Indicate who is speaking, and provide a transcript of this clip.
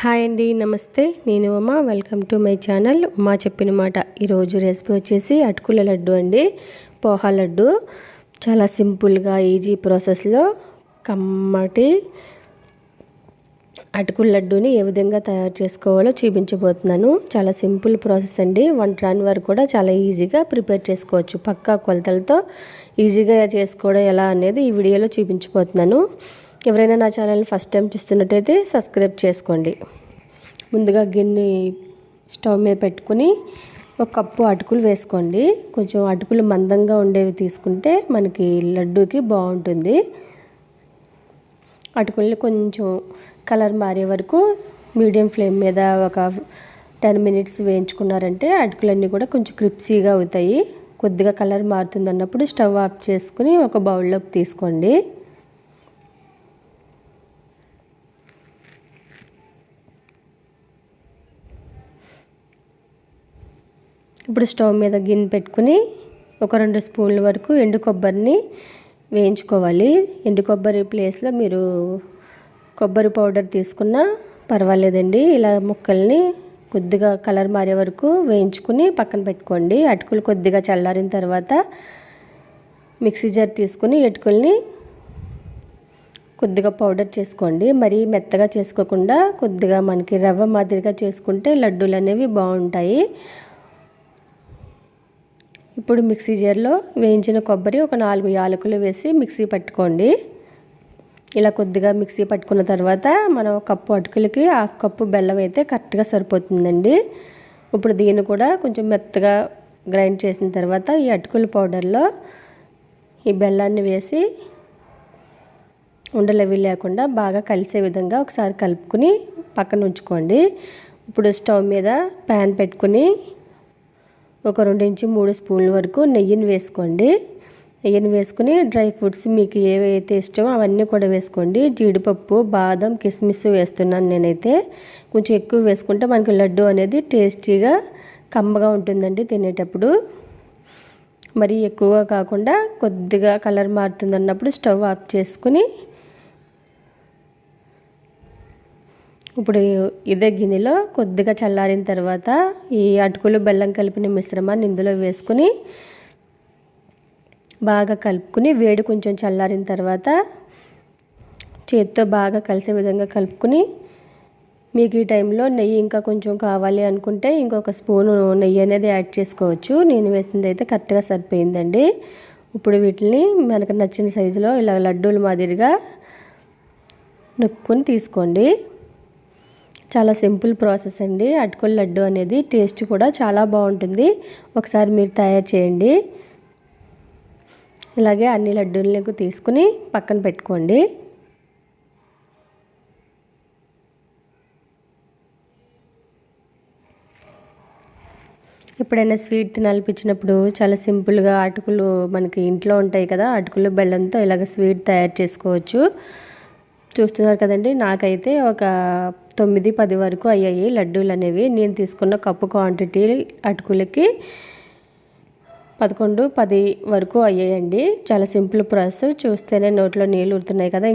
Speaker 1: Hi అండి నమస్తే. నేను Uma. Welcome to my channel. Uma చెప్పిన మాట. ఈరోజు రెసిపీ వచ్చేసి అటుకుల లడ్డు అండి. పోహా లడ్డు. చాలా సింపుల్గా ఈజీ ప్రాసెస్లో కమ్మటి అటుకుల లడ్డూని ఏ విధంగా తయారు చేసుకోవాలో చూపించబోతున్నాను. చాలా సింపుల్ ప్రాసెస్ అండి. వన్ రాని వారు కూడా చాలా ఈజీగా ప్రిపేర్ చేసుకోవచ్చు. పక్కా కొలతలతో ఈజీగా చేసుకోవడం ఎలా అనేది ఈ వీడియోలో చూపించబోతున్నాను. ఎవరైనా నా ఛానల్ని ఫస్ట్ టైం చూస్తున్నట్టయితే సబ్స్క్రైబ్ చేసుకోండి. ముందుగా గిన్నె స్టవ్ మీద పెట్టుకుని ఒక కప్పు అటుకులు వేసుకోండి. కొంచెం అటుకులు మందంగా ఉండేవి తీసుకుంటే మనకి లడ్డూకి బాగుంటుంది. అటుకుల్ని కొంచెం కలర్ మారే వరకు మీడియం ఫ్లేమ్ మీద ఒక టెన్ మినిట్స్ వేయించుకున్నారంటే అటుకులన్నీ కూడా కొంచెం క్రిప్సీగా అవుతాయి. కొద్దిగా కలర్ మారుతుంది అన్నప్పుడు స్టవ్ ఆఫ్ చేసుకుని ఒక బౌల్లోకి తీసుకోండి. ఇప్పుడు స్టవ్ మీద గిన్నె పెట్టుకుని ఒక రెండు స్పూన్ల వరకు ఎండు కొబ్బరిని వేయించుకోవాలి. ఎండు కొబ్బరి ప్లేస్లో మీరు కొబ్బరి పౌడర్ తీసుకున్నా పర్వాలేదండి. ఇలా ముక్కల్ని కొద్దిగా కలర్ మారే వరకు వేయించుకుని పక్కన పెట్టుకోండి. అటుకులు కొద్దిగా చల్లారిన తర్వాత మిక్సీ జార్ తీసుకుని ఎటుకుల్ని కొద్దిగా పౌడర్ చేసుకోండి. మరీ మెత్తగా చేసుకోకుండా కొద్దిగా మనకి రవ్వ మాదిరిగా చేసుకుంటే లడ్డూలు అనేవి బాగుంటాయి. ఇప్పుడు మిక్సీ జార్లో వేయించిన కొబ్బరి ఒక నాలుగు యాలకులు వేసి మిక్సీ పట్టుకోండి. ఇలా కొద్దిగా మిక్సీ పట్టుకున్న తర్వాత మనం కప్పు అటుకులకి హాఫ్ కప్పు బెల్లం అయితే కరెక్ట్గా సరిపోతుందండి. ఇప్పుడు దీన్ని కూడా కొంచెం మెత్తగా గ్రైండ్ చేసిన తర్వాత ఈ అటుకుల పౌడర్లో ఈ బెల్లాన్ని వేసి ఉండలవి లేకుండా బాగా కలిసే విధంగా ఒకసారి కలుపుకుని పక్కన ఉంచుకోండి. ఇప్పుడు స్టవ్ మీద ప్యాన్ పెట్టుకుని ఒక రెండు నుంచి మూడు స్పూన్ల వరకు నెయ్యిని వేసుకోండి. నెయ్యిని వేసుకుని డ్రై ఫ్రూట్స్ మీకు ఏవైతే ఇష్టమో అవన్నీ కూడా వేసుకోండి. జీడిపప్పు బాదం కిస్మిస్ వేస్తున్నాను నేనైతే. కొంచెం ఎక్కువ వేసుకుంటే మనకి లడ్డు అనేది టేస్టీగా కమ్మగా ఉంటుందండి తినేటప్పుడు. మరి ఎక్కువగా కాకుండా కొద్దిగా కలర్ మారుతుంది అన్నప్పుడు స్టవ్ ఆఫ్ చేసుకుని ఇప్పుడు ఇదే గిన్నెలో కొద్దిగా చల్లారిన తర్వాత ఈ అటుకులు బెల్లం కలిపిన మిశ్రమాన్ని ఇందులో వేసుకుని బాగా కలుపుకుని వేడి కొంచెం చల్లారిన తర్వాత చేతితో బాగా కలిసే విధంగా కలుపుకుని మీకు ఈ టైంలో నెయ్యి ఇంకా కొంచెం కావాలి అనుకుంటే ఇంకొక స్పూను నెయ్యి అనేది యాడ్ చేసుకోవచ్చు. నేను వేసింది అయితే కరెక్ట్గా సరిపోయిందండి. ఇప్పుడు వీటిని మనకు నచ్చిన సైజులో ఇలా లడ్డూల మాదిరిగా నొక్కుని తీసుకోండి. చాలా సింపుల్ ప్రాసెస్ అండి. అటుకుల లడ్డు అనేది టేస్ట్ కూడా చాలా బాగుంటుంది. ఒకసారి మీరు తయారు చేయండి. ఇలాగే అన్ని లడ్డూలకు తీసుకుని పక్కన పెట్టుకోండి. ఎప్పుడైనా స్వీట్ తినాలనిపించినప్పుడు చాలా సింపుల్గా అటుకులు మనకి ఇంట్లో ఉంటాయి కదా అటుకులు బెల్లంతో ఇలాగ స్వీట్ తయారు చేసుకోవచ్చు. చూస్తున్నారు కదండి. నాకైతే ఒక తొమ్మిది పది వరకు అయ్యాయి లడ్డూలు అనేవి. నేను తీసుకున్న కప్పు క్వాంటిటీ అటుకులకి పదకొండు పది వరకు అయ్యాయండి. చాలా సింపుల్ ప్రాసెస్. చూస్తేనే నోట్లో నీళ్ళు ఉడుతున్నాయి కదా.